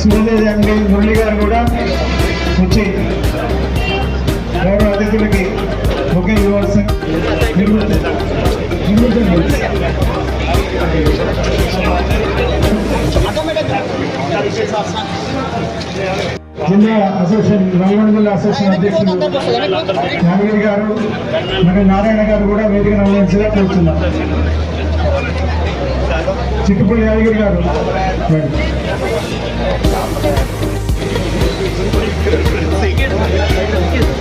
శ్రీదేవి ఎండి మురళి గారు కూడా వచ్చి గౌరవ అతిథులకి ఒకే ఇవ్వాల్సి జిల్లా అసోసియేషన్ నల్గొండ జిల్లా అసోసియేషన్ అధ్యక్షులు యాదగిరి గారు మరి నారాయణ గారు కూడా వేదిక నమ్మవలసిగా కోరుతున్నారు చిట్టుపల్లి యాదగిరి గారు Thank you.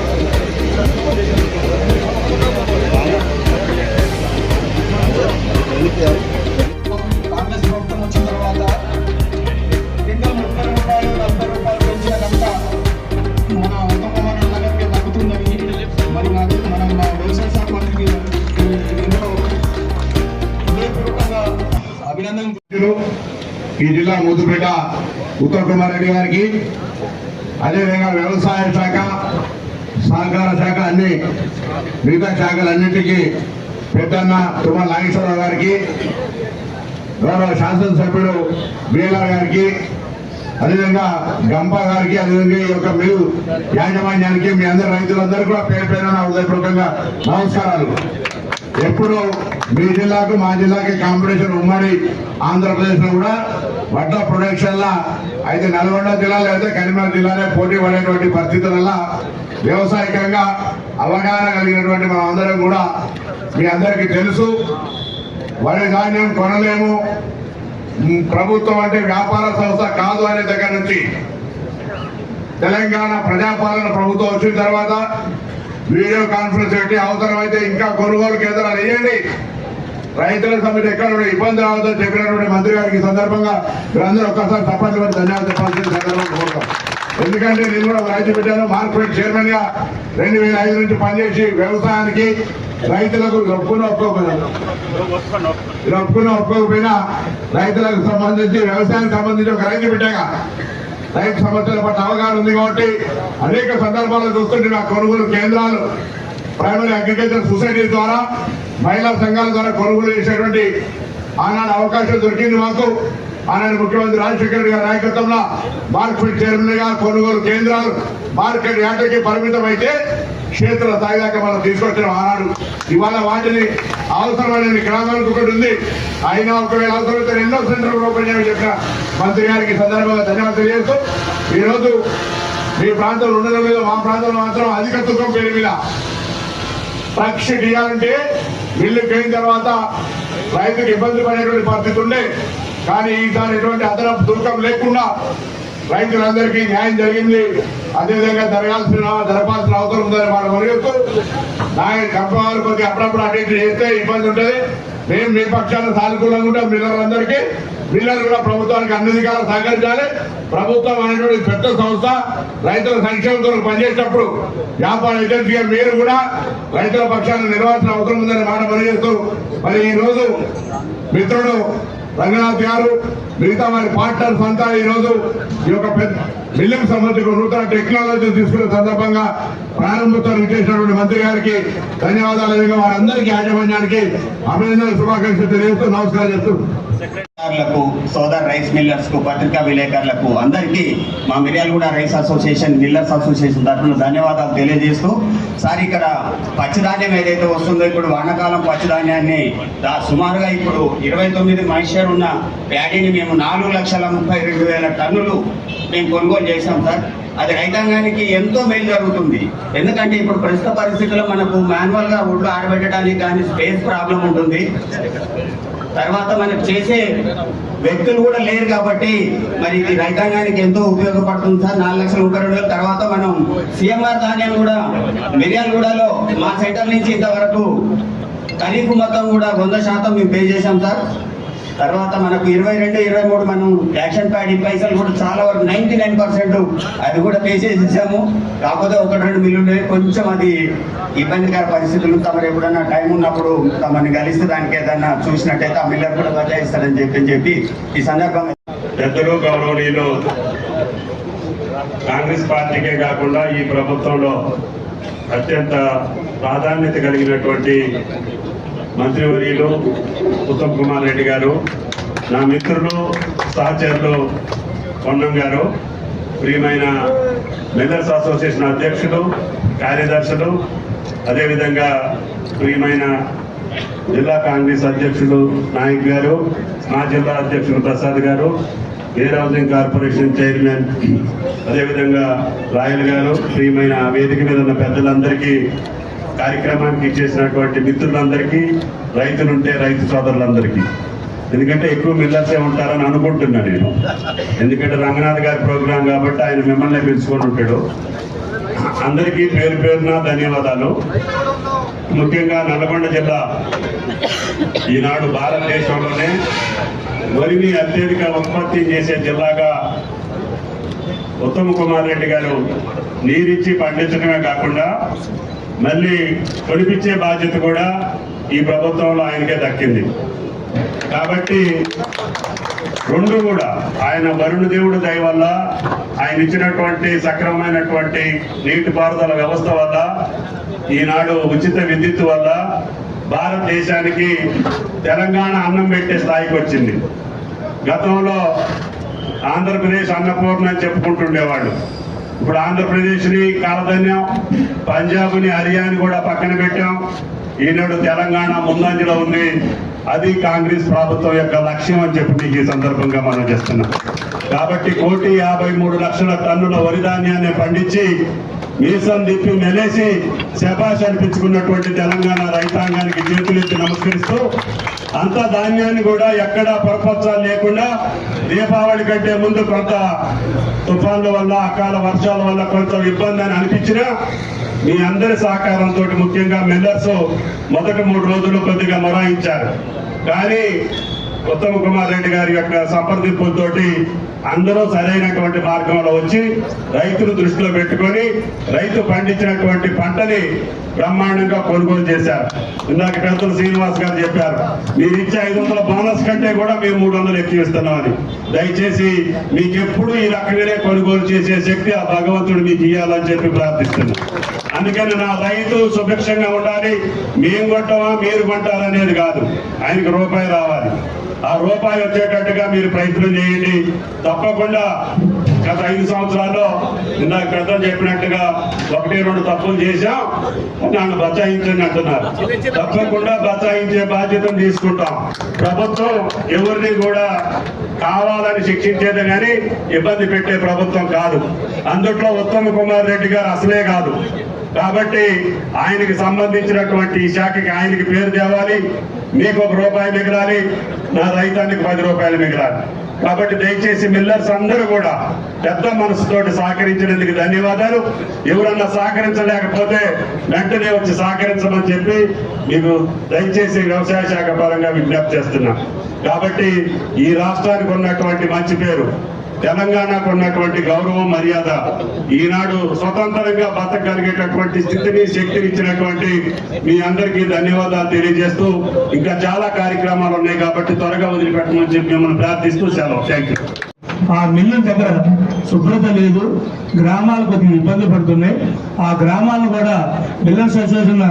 ఈ జిల్లా ముద్దుపేట ఉత్తమ్ కుమార్ రెడ్డి గారికి అదేవిధంగా వ్యవసాయ శాఖ సహకార శాఖ అన్ని మిగతా శాఖలన్నింటికీ పెద్దన్న తుమ్మల నాగేశ్వరరావు గారికి గౌరవ శాసనసభ్యుడు బిఎల్ఆర్ గారికి అదేవిధంగా గంప గారికి అదేవిధంగా ఈ యొక్క మీరు యాజమాన్యానికి మీ అందరు రైతులందరూ కూడా పేరు పేరున హృదయపూర్వకంగా నమస్కారాలు. ఎప్పుడు మీ జిల్లాకు మా జిల్లాకి కాంపిటీషన్ ఉమ్మడి ఆంధ్రప్రదేశ్లో కూడా వడ్ల ప్రొడక్షన్ లా అయితే నల్గొండ జిల్లాలో అయితే కరీంనగర్ జిల్లాలో పోటీ పడేటువంటి పరిస్థితుల వ్యవసాయకంగా అవగాహన కలిగినటువంటి మనం అందరం కూడా మీ అందరికీ తెలుసు. వరి ధాన్యం కొనలేము. ప్రభుత్వం అంటే వ్యాపార సంస్థ కాదు అనే దగ్గర నుంచి తెలంగాణ ప్రజాపాలన ప్రభుత్వం వచ్చిన తర్వాత వీడియో కాన్ఫరెన్స్ పెట్టి అవసరమైతే ఇంకా కొనుగోలు కేంద్రాలు వేయండి. రైతుల సమితి ఎక్కడ ఇబ్బంది రావద్దని చెప్పినటువంటి మంత్రి గారికి సందర్భంగా మీరందరూ ఒక్కసారి తప్పని ధన్యవాదాలు చెప్పాల్సిన సందర్భంగా కోరుతాం. ఎందుకంటే నేను కూడా రైతు పెట్టాను మార్కెట్ చైర్మన్గా రెండు వేల ఐదు నుంచి పనిచేసి వ్యవసాయానికి రైతులకు ఒప్పుకున్న ఒప్పుకోకపోయినా ఇలా ఒప్పుకున్న ఒప్పుకోకపోయినా రైతులకు సంబంధించి వ్యవసాయానికి సంబంధించి ఒక రైతు పెట్టాగా రైతు సమస్యల పట్ల అవగాహన ఉంది కాబట్టి అనేక సందర్భాల్లో చూస్తుంటే నా కొనుగోలు కేంద్రాలు ప్రైమరీ అగ్రికల్చర్ సొసైటీ ద్వారా మహిళా సంఘాల ద్వారా కొనుగోలు చేసేటువంటి ఆనాడు అవకాశం దొరికింది మాకు. ఆనాడు ముఖ్యమంత్రి రాజశేఖర రెడ్డి గారి నాయకత్వంలో మార్కెట్ చైర్మన్గా కొనుగోలు కేంద్రాలు మార్కెట్ యాటకి పరిమితం అయితే క్షేత్ర స్థాయి మనం తీసుకొచ్చిన ఆనాడు. ఇవాళ వాటిని అవసరమైన గ్రామాలకు ఒకటి ఉంది. అయినా ఒకవేళ అవసరమైతే ఎన్నో సెంటర్లు ఓపెన్ చేయమని చెప్పిన మంత్రి గారికి సందర్భంగా ధన్యవాదాలు తెలియజేస్తూ ఈరోజు మీ ప్రాంతంలో ఉండడం మీద మా ప్రాంతంలో మాత్రం అధిక తుకం పేరు మీద పక్షి ఇవ్వాలంటే మిల్లుకి పోయిన తర్వాత రైతుకు ఇబ్బంది పడేటువంటి పరిస్థితి ఉండే కానీ ఈసారి ఎటువంటి అదనపు దుఃఖం లేకుండా రైతులందరికీ న్యాయం జరిగింది. అదేవిధంగా జరగాల్సిన జరపాల్సిన అవసరం ఉందని మనం మరుగుతూ నాయన కంపెనీ కొద్ది అప్పుడప్పుడు అటు చేస్తే ఇబ్బంది ఉంటుంది. మేము మీ పక్షాన సానుకూలంగా ఉంటాం. మిల్లర్లందరికీ మిల్లర్ కూడా ప్రభుత్వానికి అన్ని దిగాలు సహకరించాలి. ప్రభుత్వం అనేటువంటి పెద్ద సంస్థ. రైతుల సంక్షేమం కొరకు పనిచేసేటప్పుడు వ్యాపార ఏజెన్సీగా మీరు కూడా రైతుల పక్షాన్ని నిర్వహించిన అవసరం ఉందని మాట పనిచేస్తూ మరి ఈ రోజు మిత్రుడు రంగనాథ్ గారు మిగతా వారి పార్ట్నర్స్ అంతా ఈ రోజు ఈ యొక్క పెద్ద మిల్లింగ్ సంబంధించి నూతన టెక్నాలజీ తీసుకునే సందర్భంగా ప్రారంభోత్సవం ఇచ్చేసినటువంటి మంత్రి గారికి ధన్యవాదాలు. విధంగా వారందరికీ యాజమాన్యానికి అభినందన శుభాకాంక్షలు తెలియజేస్తూ నమస్కారం చెప్తూ. విలేకరులకు సోదర్ రైస్ మిల్లర్స్కు పత్రికా విలేకరులకు అందరికీ మా Miryalaguda rice association millers association తరఫున ధన్యవాదాలు తెలియజేస్తూ సార్ ఇక్కడ పచ్చిధాన్యం ఏదైతే వస్తుందో ఇప్పుడు వానాకాలం పచ్చిధాన్యాన్ని దా- సుమారుగా ఇప్పుడు ఇరవై తొమ్మిది మనుషులు ఉన్న ప్యాడీని మేము నాలుగు లక్షల ముప్పై రెండు వేల టన్నులు మేము కొనుగోలు చేశాం సార్. అది రైతాంగానికి ఎంతో మేలు జరుగుతుంది. ఎందుకంటే ఇప్పుడు ప్రస్తుత పరిస్థితుల్లో మనకు మాన్యువల్గా ఒడ్లు ఆరబెట్టడానికి కానీ స్పేస్ ప్రాబ్లం ఉంటుంది. తర్వాత మనకు చేసే వ్యక్తులు కూడా లేరు కాబట్టి మరి ఇది రైతాంగానికి ఎంతో ఉపయోగపడుతుంది సార్. నాలుగు లక్షల ముప్పై రెండు వేల తర్వాత మనం సీఎంఆర్ ధాన్యం కూడా మిర్యాలగూడలో మా సెంటర్ నుంచి ఇంతవరకు ఖరీఫ్ మొత్తం కూడా వంద శాతం మేము పే చేశాం సార్. తర్వాత మనకు ఇరవై రెండు ఇరవై మూడు మనం యాక్షన్ ప్యాడ్ ఈ పైసలు కూడా చాలా వరకు నైన్టీ నైన్ పర్సెంట్ అది కూడా పే చేసేసాము కాకపోతే ఒక రెండు మిల్లులు కొంచెం అది ఇబ్బందికర పరిస్థితులు తమరు ఎప్పుడన్నా టైం ఉన్నప్పుడు తమని కలిస్తే దానికి ఏదన్నా చూసినట్టయితే ఆ మిల్లర్ కూడా బజాయిస్తారని చెప్పి అని చెప్పి ఈ సందర్భంగా పెద్దలు గౌరవనీయులు కాంగ్రెస్ పార్టీకే కాకుండా ఈ ప్రభుత్వంలో అత్యంత ప్రాధాన్యత కలిగినటువంటి మంత్రివర్యులు ఉత్తమ్ కుమార్ రెడ్డి గారు నా మిత్రులు సహచరులు పొన్నం గారు ప్రియమైన మిల్లర్స్ అసోసియేషన్ అధ్యక్షులు కార్యదర్శులు అదేవిధంగా ప్రియమైన జిల్లా కాంగ్రెస్ అధ్యక్షుడు నాయక్ గారు మా జిల్లా అధ్యక్షుడు Prasad garu air housing corporation chairman అదేవిధంగా రాయల్ గారు ప్రియమైన వేదిక మీద ఉన్న పెద్దలందరికీ కార్యక్రమానికి ఇచ్చేసినటువంటి మిత్రులందరికీ రైతులుంటే రైతు సోదరులందరికీ. ఎందుకంటే ఎక్కువ మిల్లర్సే ఉంటారని అనుకుంటున్నా నేను. ఎందుకంటే రంగనాథ్ గారి ప్రోగ్రాం కాబట్టి ఆయన మిమ్మల్ని పిలుచుకొని ఉంటాడు. అందరికీ పేరు పేరున ధన్యవాదాలు. ముఖ్యంగా నల్గొండ జిల్లా ఈనాడు భారతదేశంలోనే వరిని అత్యధిక ఉత్పత్తి చేసే జిల్లాగా ఉత్తమ్ కుమార్ రెడ్డి గారు నీరిచ్చి పండించడమే కాకుండా మళ్ళీ కొనిపించే బాధ్యత కూడా ఈ ప్రభుత్వంలో ఆయనకే దక్కింది. కాబట్టి రెండు కూడా ఆయన వరుణ దేవుడు దయ వల్ల ఆయన ఇచ్చినటువంటి సక్రమమైనటువంటి నీటిపారుదల వ్యవస్థ వల్ల ఈనాడు ఉచిత విద్యుత్ వల్ల భారతదేశానికి తెలంగాణ అన్నం పెట్టే స్థాయికి వచ్చింది. గతంలో ఆంధ్రప్రదేశ్ అన్నపూర్ణ అని చెప్పుకుంటుండేవాళ్ళు. ఇప్పుడు ఆంధ్రప్రదేశ్ని కాలధన్యం పంజాబ్ని హర్యానా కూడా పక్కన పెట్టాం. ఈనాడు తెలంగాణ ముందంజలో ఉంది. అది కాంగ్రెస్ ప్రభుత్వం యొక్క లక్ష్యం అని చెప్పి మీకు ఈ సందర్భంగా మనం చేస్తున్నాం కాబట్టి కోటి యాభై మూడు లక్షల టన్నుల వరి ధాన్యాన్ని పండించి మీసం తిప్పి మెలేసి శబాష్ అనిపించుకున్నటువంటి తెలంగాణ రైతాంగానికి చేతులెత్తి నమస్కరిస్తూ అంత ధాన్యాన్ని కూడా ఎక్కడా పొరపచ్చాలు లేకుండా దీపావళి కంటే ముందు కొంత తుఫాన్ల వల్ల అకాల వర్షాల వల్ల కొంత ఇబ్బంది అని అనిపించినా మీ అందరి సహకారంతో ముఖ్యంగా మిల్లర్స్ మొదటి మూడు రోజులు కొద్దిగా మొరాయించారు. కానీ ఉత్తమ్ కుమార్ రెడ్డి గారి యొక్క సంప్రదింపులతోటి అందరూ సరైనటువంటి మార్గంలో వచ్చి రైతులు దృష్టిలో పెట్టుకొని రైతు పండించినటువంటి పంటని బ్రహ్మాండంగా కొనుగోలు చేశారు. ఇందాక పెద్దలు శ్రీనివాస్ గారు చెప్పారు మీరు ఇచ్చే ఐదు వందల బోనస్ కంటే కూడా మేము మూడు వందలు ఎక్కువ ఇస్తున్నామని. దయచేసి మీకు ఎప్పుడు ఈ రకంగానే కొనుగోలు చేసే శక్తి ఆ భగవంతుడు మీకు ఇవ్వాలని చెప్పి ప్రార్థిస్తున్నాం. అందుకని నా రైతు సుభిక్షంగా ఉండాలి మేము కొంటామా మీరు కొంటారనేది కాదు. ఆయనకి రూపాయి రావాలి. ఆ రూపాయి వచ్చేటట్టుగా మీరు ప్రయత్నం చేయండి. తప్పకుండా గత ఐదు సంవత్సరాల్లో నిన్న పెద్దలు చెప్పినట్టుగా ఒకటి రెండు తప్పులు చేశాం. నన్ను బచాయించండి అంటున్నారు తప్పకుండా బచాయించే బాధ్యతను తీసుకుంటాం. ప్రభుత్వం ఎవరిని కూడా కావాలని శిక్షించేది కానీ ఇబ్బంది పెట్టే ప్రభుత్వం కాదు. అందుట్లో ఉత్తమ్ కుమార్ రెడ్డి గారు అసలే కాదు. కాబట్టి ఆయనకి సంబంధించినటువంటి ఈ శాఖకి ఆయనకి పేరు తేవాలి. మీకు ఒక రూపాయి మిగలాలి. నా రైతానికి పది రూపాయలు మిగిలాలి. కాబట్టి దయచేసి మిల్లర్స్ అందరూ కూడా పెద్ద మనసుతోటి సహకరించినందుకు ధన్యవాదాలు. ఎవరన్నా సహకరించలేకపోతే వెంటనే వచ్చి సహకరించమని చెప్పి మీకు దయచేసి వ్యవసాయ శాఖ పరంగా విజ్ఞప్తి చేస్తున్నాం. కాబట్టి ఈ రాష్ట్రానికి ఉన్నటువంటి మంచి పేరు తెలంగాణకు ఉన్నటువంటి గౌరవం మర్యాద ఈనాడు స్వతంత్రంగా బతకగలిగేటటువంటి స్థితిని శక్తిని ఇచ్చినటువంటి మీ అందరికీ ధన్యవాదాలు తెలియజేస్తూ ఇంకా చాలా కార్యక్రమాలు ఉన్నాయి కాబట్టి త్వరగా వదిలిపెట్టమని చెప్పి మిమ్మల్ని ప్రార్థిస్తూ సెలవు. థ్యాంక్ యూ ఆ మిల్లు దగ్గర శుభ్రత లేదు గ్రామాలు కొద్దిగా ఇబ్బంది పడుతున్నాయి. ఆ గ్రామాలను కూడా మిల్లర్స్ అసోసియేషన్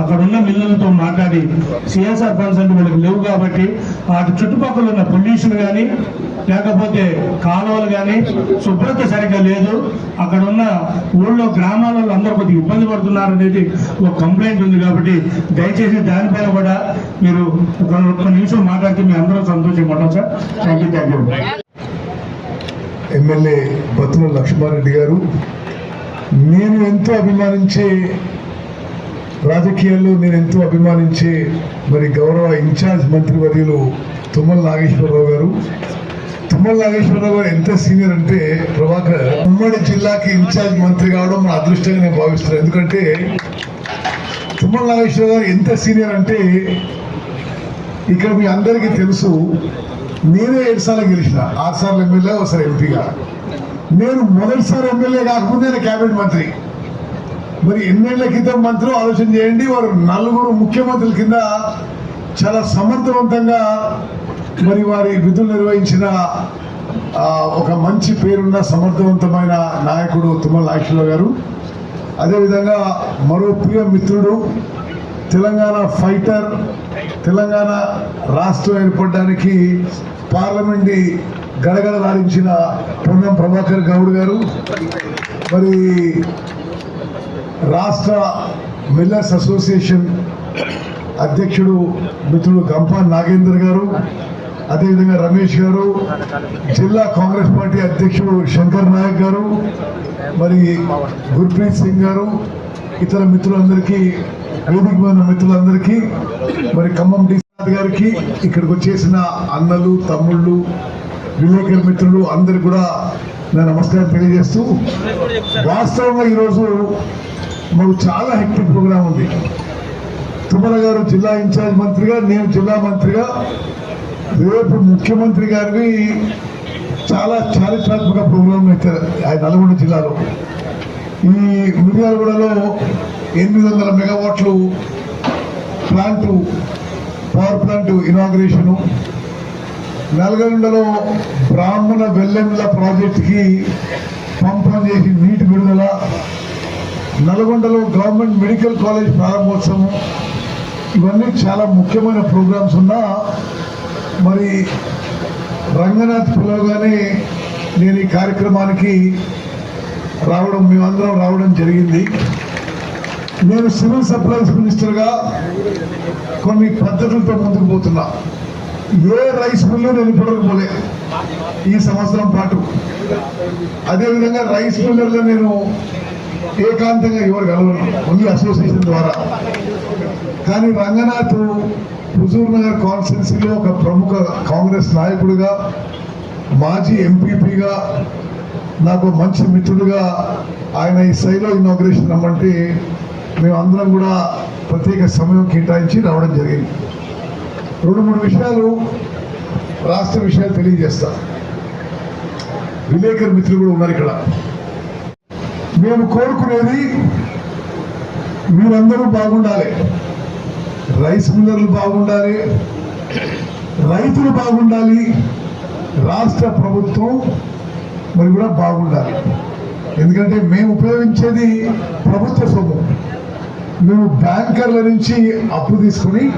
అక్కడ ఉన్న మిల్లులతో మాట్లాడి సిఎస్ఆర్ ఫండ్స్ అంటే వాళ్ళకి లేవు కాబట్టి వాటి చుట్టుపక్కల ఉన్న పొల్యూషన్ కానీ లేకపోతే కాలువలు కానీ శుభ్రత సరిగ్గా లేదు. అక్కడ ఉన్న ఊళ్ళో గ్రామాలలో అందరూ కొద్దిగా ఇబ్బంది పడుతున్నారు అనేది ఒక కంప్లైంట్ ఉంది కాబట్టి దయచేసి దానిపైన కూడా మీరు ఒక నిమిషం మాట్లాడితే మీ అందరూ సంతోషంగా ఉంటాం sir. Thank you thank you MLA Bathula Laxma Reddy garu నేను ఎంతో అభిమానించే రాజకీయాల్లో నేను ఎంతో అభిమానించే మరి గౌరవ ఇన్ఛార్జ్ మంత్రివర్యులు తుమ్మల నాగేశ్వరరావు గారు తుమ్మల నాగేశ్వరరావు గారు ఎంత సీనియర్ అంటే ప్రభాకర్ ఉమ్మడి జిల్లాకి ఇన్ఛార్జ్ మంత్రి కావడం మన అదృష్టంగా నేను భావిస్తున్నాను. ఎందుకంటే తుమ్మల నాగేశ్వరరావు గారు ఎంత సీనియర్ అంటే ఇక్కడ మీ అందరికీ తెలుసు నేనే ఏడు సార్లు గెలిచిన. ఆరు సార్లు ఎమ్మెల్యే ఒకసారి ఎంపీగా. నేను మొదటిసారి ఎమ్మెల్యే కాకముందే నేను క్యాబినెట్ మంత్రి. మరి ఎన్నేళ్ళ క్రితం మంత్రులు ఆలోచన చేయండి వారు నలుగురు ముఖ్యమంత్రుల కింద చాలా సమర్థవంతంగా మరి వారి విధులు నిర్వహించిన ఒక మంచి పేరున్న సమర్థవంతమైన నాయకుడు తుమ్మల నాగేశ్వరరావు గారు. అదేవిధంగా మరో ప్రియ మిత్రుడు తెలంగాణ ఫైటర్ తెలంగాణ రాష్ట్రం ఏర్పడడానికి పార్లమెంట్ గడగడలాడించిన పొన్నం ప్రభాకర్ గౌడ్ గారు. మరి రాష్ట్ర మిల్లర్స్ అసోసియేషన్ అధ్యక్షుడు మిత్రుడు గంపా నాగేందర్ గారు. అదేవిధంగా రమేష్ గారు జిల్లా కాంగ్రెస్ పార్టీ అధ్యక్షుడు శంకర్ నాయక్ గారు మరి గుర్ప్రీత్ సింగ్ గారు ఇతర మిత్రులందరికీ వేదిక ఉన్న మిత్రులందరికీ మరి ఖమ్మం డి గారికి ఇక్కడికి వచ్చేసిన అన్నలు తమ్ముళ్ళు విలేకరు మిత్రులు అందరికి కూడా నా నమస్కారం తెలియజేస్తూ వాస్తవంగా ఈరోజు మాకు చాలా హెక్టిక్ ప్రోగ్రాం ఉంది. తుమ్మల గారు జిల్లా ఇన్ఛార్జ్ మంత్రిగా నేను జిల్లా మంత్రిగా రేపు ముఖ్యమంత్రి గారిని చాలా చారిత్రాత్మక ప్రోగ్రాం అయితే ఆయన నల్గొండ జిల్లాలో. ఈ మిర్యాలగూడలో ఎనిమిది వందల మెగావాట్లు ప్లాంటు పవర్ ప్లాంట్ ఇనాగ్రేషను. నల్గొండలో బ్రాహ్మణ వెల్లెంల ప్రాజెక్టుకి పంపం చేసి నీటి విడుదల. నల్గొండలో గవర్నమెంట్ మెడికల్ కాలేజ్ ప్రారంభోత్సవం. ఇవన్నీ చాలా ముఖ్యమైన ప్రోగ్రామ్స్ ఉన్నా మరి రంగనాథ్ పిలవగానే నేను ఈ కార్యక్రమానికి రావడం మేమందరం రావడం జరిగింది. నేను సివిల్ సప్లైస్ మినిస్టర్గా కొన్ని పద్ధతులతో ముందుకు పోతున్నా. ఏ రైస్ మిల్లు నేను ఇప్పటివరకు ఈ సంవత్సరం పాటు. అదేవిధంగా రైస్ మిల్లర్లో నేను ఏకాంతంగా ఎవరు కలవను ఓన్లీ అసోసియేషన్ ద్వారా. కానీ రంగనాథ్ హుజూర్ నగర్ కాన్స్టిట్యున్సీలో ఒక ప్రముఖ కాంగ్రెస్ నాయకుడిగా మాజీ ఎంపీపీగా నాకు మంచి మిత్రుడిగా ఆయన ఈ శైలో ఇనాగ్రేషన్ రమ్మంటే మేము అందరం కూడా ప్రత్యేక సమయం కేటాయించి రావడం జరిగింది. రెండు మూడు విషయాలు రాష్ట్ర విషయాలు తెలియజేస్తా. విలేకరు మిత్రులు కూడా ఉన్నారు ఇక్కడ. మేము కోరుకునేది మీరందరూ బాగుండాలి. రైస్ మిల్లర్లు బాగుండాలి. రైతులు బాగుండాలి. రాష్ట్ర ప్రభుత్వం మరి కూడా బాగుండాలి. ఎందుకంటే మేము ఉపయోగించేది ప్రభుత్వ సొమ్ము. మేము బ్యాంకర్ల నుంచి అప్పు తీసుకుని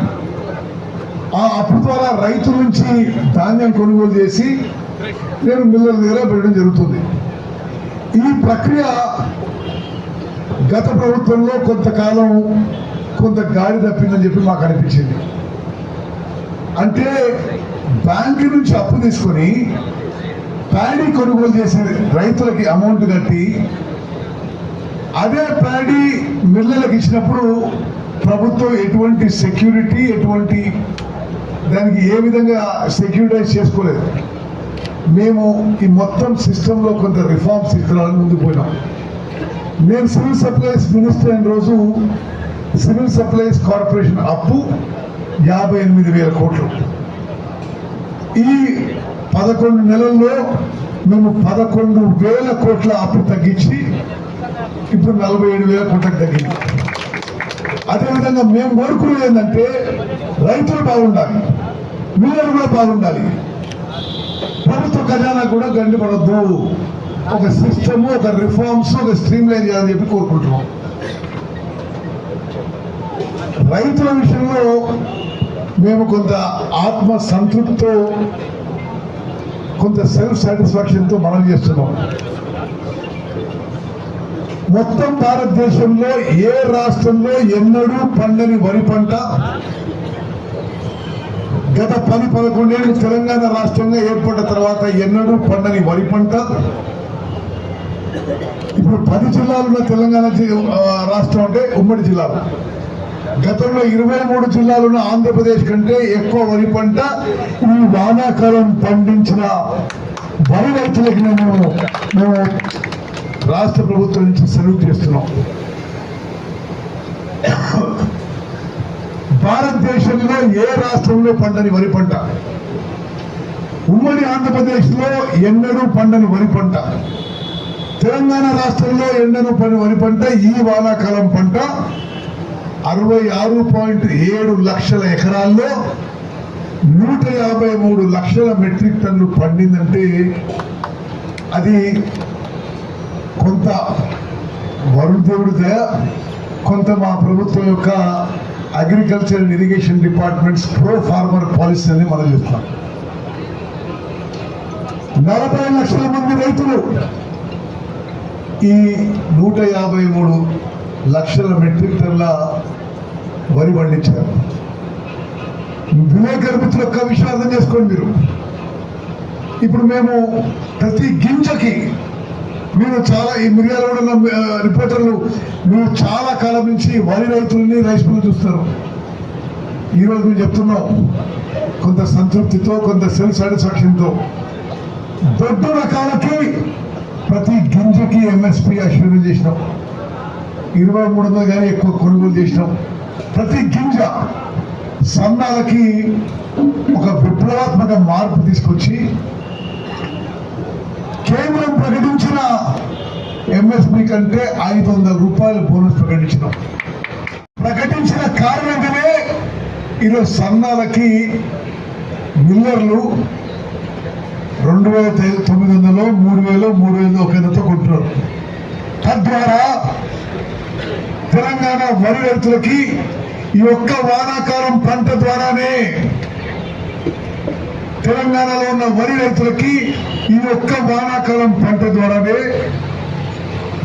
ఆ అప్పు ద్వారా రైతుల నుంచి ధాన్యం కొనుగోలు చేసి నేను మిల్లర్ల దగ్గర పెట్టడం జరుగుతుంది. ఈ ప్రక్రియ గత ప్రభుత్వంలో కొంతకాలం కొంత గాడి తప్పిందని చెప్పి మాకు అనిపించింది. అంటే బ్యాంకు నుంచి అప్పు తీసుకొని ప్యాడీ కొనుగోలు చేసే రైతులకి అమౌంట్ కట్టి అదే ప్యాడీ మిల్లలకు ఇచ్చినప్పుడు ప్రభుత్వం ఎటువంటి సెక్యూరిటీ ఎటువంటి దానికి ఏ విధంగా సెక్యూరిటైజ్ చేసుకోలేదు. మేము ఈ మొత్తం సిస్టంలో కొంత రిఫార్మ్స్ తీసుకురావాలని ముందుకు పోయినాం. నేను సివిల్ సప్లైస్ మినిస్టర్ అయిన రోజు సివిల్ సప్లైస్ కార్పొరేషన్ అప్పు యాభై ఎనిమిది వేల కోట్లు. ఈ పదకొండు నెలల్లో మేము పదకొండు వేల కోట్ల అప్పు తగ్గించి ఇప్పుడు నలభై ఏడు వేల కోట్లకు తగ్గింది. అదేవిధంగా మేము కోరుకునేది ఏంటంటే రైతులు బాగుండాలి మిల్లలు కూడా బాగుండాలి. ప్రభుత్వ ఖజానా కూడా గండిపడద్దు. ఒక సిస్టమ్ ఒక రిఫార్మ్స్ ఒక స్ట్రీమ్ లైన్ చేయాలని చెప్పి కోరుకుంటున్నాం. రైతుల విషయంలో మేము కొంత ఆత్మ సంతృప్తితో కొంత సెల్ఫ్ సాటిస్ఫాక్షన్తో మనం చేస్తున్నాం. మొత్తం భారతదేశంలో ఏ రాష్ట్రంలో ఎన్నడూ పండని వరి పంట గత పది పదకొండేళ్ళు తెలంగాణ రాష్ట్రంగా ఏర్పడిన తర్వాత ఎన్నడూ పండని వరి పంట. ఇప్పుడు పది జిల్లాలున్న తెలంగాణ రాష్ట్రం అంటే ఉమ్మడి జిల్లాలు గతంలో ఇరవై మూడు జిల్లాలున్న ఆంధ్రప్రదేశ్ కంటే ఎక్కువ వరి పంట ఈ వానాకాలం పండించిన వరి రైతులకి మేము మేము రాష్ట్ర ప్రభుత్వం నుంచి సెలవు చేస్తున్నాం. భారతదేశంలో ఏ రాష్ట్రంలో పండని వరి పంట? ఉమ్మడి ఆంధ్రప్రదేశ్లో ఎన్నడూ పండని వరి పంట. తెలంగాణ రాష్ట్రంలో ఎండను పని వరి పంట ఈ వానాకాలం పంట అరవై ఆరు పాయింట్ ఏడు లక్షల ఎకరాల్లో నూట యాభై మూడు లక్షల మెట్రిక్ టన్ను పండిందంటే అది కొంత వరుణ్ దేవుడి దయ కొంత మా ప్రభుత్వం యొక్క agriculture and irrigation departments pro farmer policy అని మనం చెప్తాం. నలభై లక్షల మంది రైతులు ఈ నూట యాభై మూడు లక్షల మెట్రిక్ టన్ల వరి పండించారు. విలేకరు మిత్రులు ఒక్క విషయం అర్థం చేసుకోండి మీరు. ఇప్పుడు మేము ప్రతి గింజకి మీరు చాలా ఈ మిర్యాలలో ఉన్న రిపోర్టర్లు మీరు చాలా కాలం నుంచి వరి రైతుల్ని రైస్ మిల్లు చూస్తారు ఈరోజు మేము చెప్తున్నాం కొంత సంతృప్తితో కొంత సెల్ఫ్ సాటిస్ఫాక్షన్తో దొడ్డు రకాలకి ప్రతి గింజకి ఎంఎస్పి అష్యూర్ చేసినాం. ఇరవై మూడు వందలు కానీ ఎక్కువ కొనుగోలు చేసినాం. ప్రతి గింజ సన్నాలకి ఒక విప్లవాత్మక మార్పు తీసుకొచ్చి కేంద్రం ప్రకటించిన ఎంఎస్పి కంటే ఐదు వందల రూపాయలు బోనస్ ప్రకటించినాం. ప్రకటించిన కారణంగానే ఈరోజు సన్నాలకి మిల్లర్లు రెండు వేల తొమ్మిది వందలు మూడు వేలు మూడు వేలు ఒక నెలతో కొంటున్నారు. తద్వారా తెలంగాణ వరి రైతులకి ఈ ఒక్క వానాకాలం పంట ద్వారానే తెలంగాణలో ఉన్న వరి రైతులకి ఈ ఒక్క వానాకాలం పంట ద్వారానే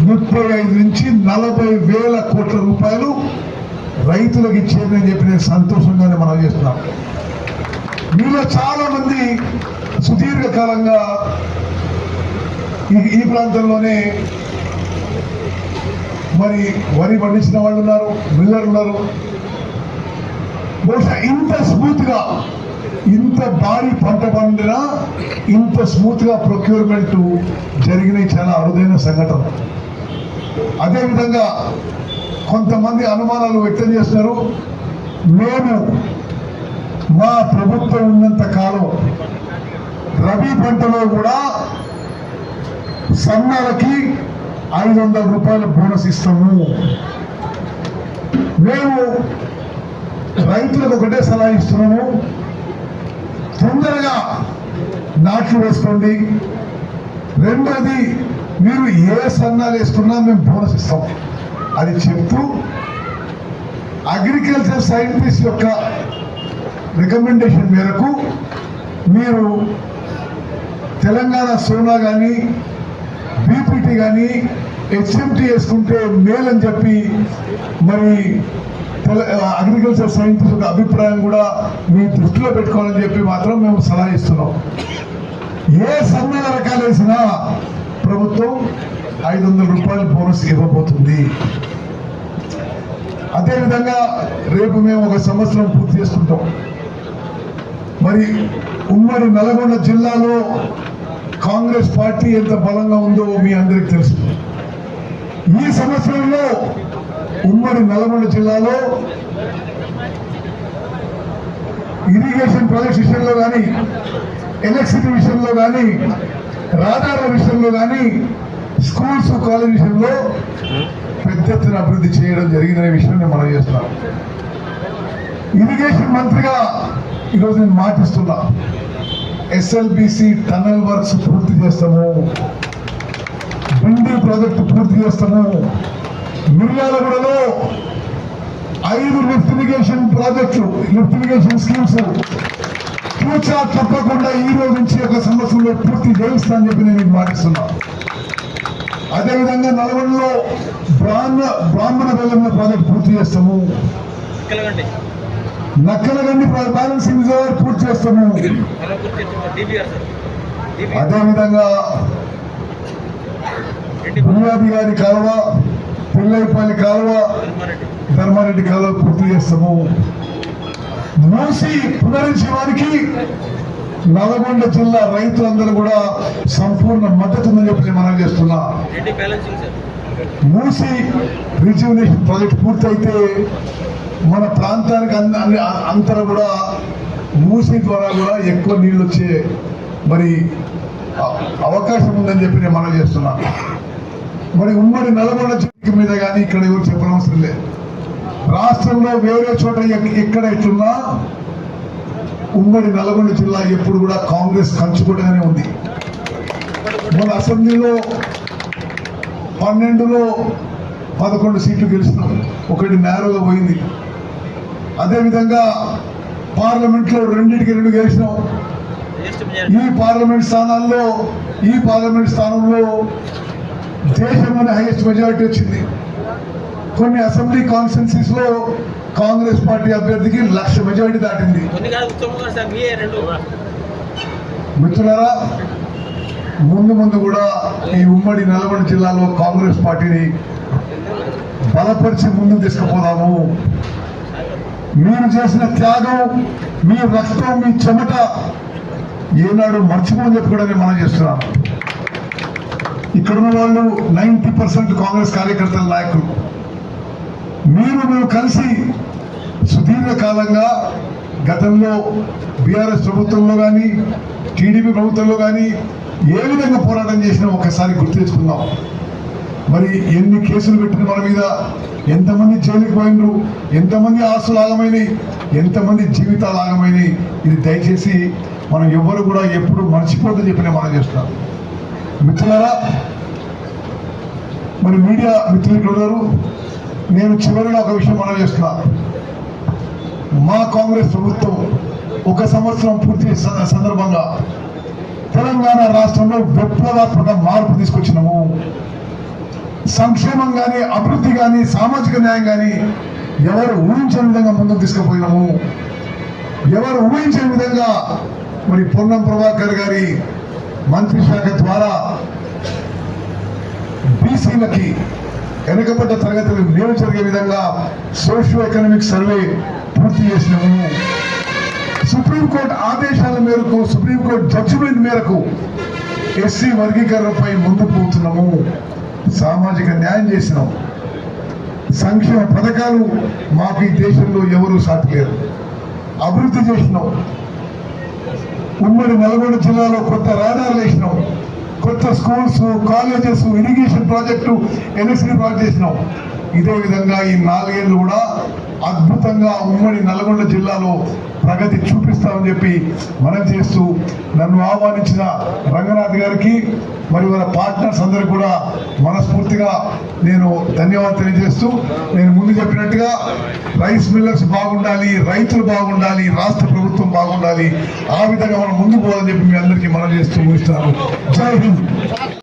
ముప్పై ఐదు నుంచి నలభై వేల కోట్ల రూపాయలు రైతులకు ఇచ్చేదని చెప్పి నేను సంతోషంగానే మనం చేస్తున్నాం మీలో చాలా మంది సుదీర్ఘకాలంగా ఈ ఈ ప్రాంతంలోనే మరి వరి పండించిన వాళ్ళు ఉన్నారు మిల్లర్ ఉన్నారు. బహుశా ఇంత స్మూత్గా ఇంత భారీ పంట పండినా ఇంత స్మూత్గా ప్రొక్యూర్మెంట్ జరిగిన చాలా అరుదైన సంఘటన. అదేవిధంగా కొంతమంది అనుమానాలు వ్యక్తం చేస్తున్నారు. మేము మా ప్రభుత్వం ఉన్నంత కాలం రబీ పంటలో కూడా సన్నాలకి ఐదు వందల రూపాయల బోనస్ ఇస్తాము. మేము రైతులకు ఒకటే సలహా ఇస్తున్నాము. తొందరగా నాట్లు వేసుకోండి. రెండోది మీరు ఏ సన్నాలు వేసుకున్నా మేము బోనస్ ఇస్తాం. అది చెప్తూ అగ్రికల్చర్ సైంటిస్ట్ యొక్క రికమెండేషన్ మేరకు మీరు తెలంగాణ సోనా కానీ బీపీటీ కానీ హెచ్ఎంటీ వేసుకుంటే మేలని చెప్పి మరి అగ్రికల్చర్ సైంటిస్ట్ యొక్క అభిప్రాయం కూడా మీ దృష్టిలో పెట్టుకోవాలని చెప్పి మాత్రం మేము సలహా ఇస్తున్నాం. ఏ సమ్మెల రకాలు వేసినా ప్రభుత్వం ఐదు వందల రూపాయల బోనస్ ఇవ్వబోతుంది. అదేవిధంగా రేపు మేము ఒక సంవత్సరం పూర్తి చేసుకుంటాం. మరి ఉమ్మడి నల్గొండ జిల్లాలో కాంగ్రెస్ పార్టీ ఎంత బలంగా ఉందో మీ అందరికి తెలుసు. ఈ సంవత్సరంలో ఉమ్మడి నల్గొండ జిల్లాలో ఇరిగేషన్ ప్రాజెక్ట్ విషయంలో కానీ ఎలక్ట్రిసిటీ విషయంలో కానీ రహదారుల విషయంలో కానీ స్కూల్స్ కాలేజ్ విషయంలో పెద్ద ఎత్తున అభివృద్ధి చేయడం జరిగిందనే విషయం నేను మనం చేస్తున్నాను ఇరిగేషన్ మంత్రిగా ఈరోజు నేను మాటిస్తున్నా. ఎస్ఎల్బిసి టనల్ వర్క్స్ పూర్తి చేస్తాము. బిల్డింగ్ ప్రాజెక్టు పూర్తి చేస్తాము. మిర్యాలగూడలో ఐదు లిఫ్ట్ ఇరిగేషన్ ప్రాజెక్టులు లిఫ్ట్ ఇరిగేషన్ స్కీమ్స్. పూచా తప్పకుండా ఈ రోజు నుంచి ఒక సంవత్సరంలో పూర్తి చేయిస్తానని చెప్పి నేను మీకు మాటిస్తున్నా. అదేవిధంగా నల్గొండలో బ్రాహ్మణ బ్రాహ్మణ వెల్లమ్మ ప్రాజెక్ట్ పూర్తి చేస్తాము. నక్కలగండి. బ్యాలెన్సింగ్ రిజర్వ్ పూర్తి చేస్తాము. అదేవిధంగా బునియాది గారి కాలువ పిల్లైపల్లి కాలువ ధర్మారెడ్డి కాలువ పూర్తి చేస్తాము. మూసి పునరుజ్జీవానికి నల్గొండ జిల్లా రైతులందరూ కూడా సంపూర్ణ మద్దతు ఉందని చెప్పి నేను మనం చేస్తున్నా. మూసి రిజ్యూనేషన్ ప్రాజెక్ట్ పూర్తయితే మన ప్రాంతానికి అన్ని అంతర కూడా మూసి ద్వారా కూడా ఎక్కువ నీళ్ళు వచ్చే మరి అవకాశం ఉందని చెప్పి నేను మనం చేస్తున్నా. మరి ఉమ్మడి నల్గొండ జిల్లా మీద కానీ ఇక్కడ ఎవరు చెప్పనవసరం లేదు. రాష్ట్రంలో వేరే చోట ఎక్కడ ఎట్లున్నా ఉమ్మడి నల్గొండ జిల్లా ఎప్పుడు కూడా కాంగ్రెస్ కంచుకోటగానే ఉంది. మన అసెంబ్లీలో పన్నెండులో పదకొండు సీట్లు గెలిచినాం ఒకటి నేరుగా పోయింది. అదేవిధంగా పార్లమెంట్లో రెండింటికి రెండు గెలిచినాం. ఈ పార్లమెంట్ స్థానాల్లో ఈ పార్లమెంట్ స్థానంలో దేశంలోనే హైయెస్ట్ మెజారిటీ వచ్చింది. కొన్ని అసెంబ్లీ కాన్స్టిట్యున్సీస్లో కాంగ్రెస్ పార్టీ అభ్యర్థికి లక్ష మెజారిటీ దాటింది. మిత్రులారా ముందు ముందు కూడా ఈ ఉమ్మడి నల్గొండ జిల్లాలో కాంగ్రెస్ పార్టీని బలపరిచి ముందుకు తీసుకుపోదాము. మీరు చేసిన త్యాగం మీ రక్తం మీ చెమట ఏనాడు మర్చిపోని చెప్పి కూడా నేను మనం చేస్తున్నాను. ఇక్కడున్న వాళ్ళు నైంటీ పర్సెంట్ కాంగ్రెస్ కార్యకర్తల నాయకులు. మీరు మేము కలిసి సుదీర్ఘకాలంగా గతంలో బీఆర్ఎస్ ప్రభుత్వంలో కానీ టీడీపీ ప్రభుత్వంలో కానీ ఏ విధంగా పోరాటం చేసినా ఒకసారి గుర్తు తెచ్చుకుందాం మరి ఎన్ని కేసులు పెట్టిన మన మీద ఎంతమంది జైలుకి పోయినరు ఎంతమంది ఆస్తులు ఆగమైనవి ఎంతమంది జీవితాలు ఆగమైనవి ఇది దయచేసి మనం ఎవ్వరు కూడా ఎప్పుడు మర్చిపోద్దని చెప్పి నేను మనం చేస్తున్నాను మిత్రులారా మరి మీడియా మిత్రులు ఉన్నారు నేను చివరిగా ఒక విషయం మనం చేస్తున్నా. మా కాంగ్రెస్ ప్రభుత్వం ఒక సంవత్సరం పూర్తి సందర్భంగా తెలంగాణ రాష్ట్రంలో విప్లవాత్మక మార్పు తీసుకొచ్చినాము. సంక్షేమం కానీ అభివృద్ధి కానీ సామాజిక న్యాయం కానీ ఎవరు ఊహించని విధంగా ముందుకు తీసుకుపోయినాము. ఎవరు ఊహించని విధంగా మరి పొన్నం ప్రభాకర్ గారి మంత్రి శాఖ ద్వారా బీసీలకి వెనుకబడ్డ తరగతులు మేలు జరిగే విధంగా సోషియో ఎకనామిక్ సర్వే పూర్తి చేసినాము. సుప్రీంకోర్టు ఆదేశాల మేరకు సుప్రీంకోర్టు జడ్జిమెంట్ మేరకు ఎస్సీ వర్గీకరణపై ముందు పోతున్నాము. సామాజిక న్యాయం చేసినాం. సంక్షేమ పథకాలు మాకు ఈ దేశంలో ఎవరు సాటి లేరు అభివృద్ధి చేసినాం. ఉమ్మడి నల్గొండ జిల్లాలో కొత్త రాడార్లు వేసినాం. కొత్త schools colleges irrigation project NSC project చేసినాం ఇదే విధంగా ఈ నాలుగేళ్ళు కూడా అద్భుతంగా ఉమ్మడి నల్గొండ జిల్లాలో ప్రగతి చూపిస్తామని చెప్పి మనం చేస్తూ నన్ను ఆహ్వానించిన రంగనాథ్ గారికి మరియు వాళ్ళ పార్ట్నర్స్ అందరికి కూడా మనస్ఫూర్తిగా నేను ధన్యవాదాలు తెలియజేస్తూ నేను ముందు చెప్పినట్టుగా రైస్ మిల్లర్స్ బాగుండాలి రైతులు బాగుండాలి రాష్ట్ర ప్రభుత్వం బాగుండాలి ఆ విధంగా మనం ముందు పోవాలని చెప్పి మీ అందరికీ మనం చేస్తూ ముగిస్తాను జై హింద్.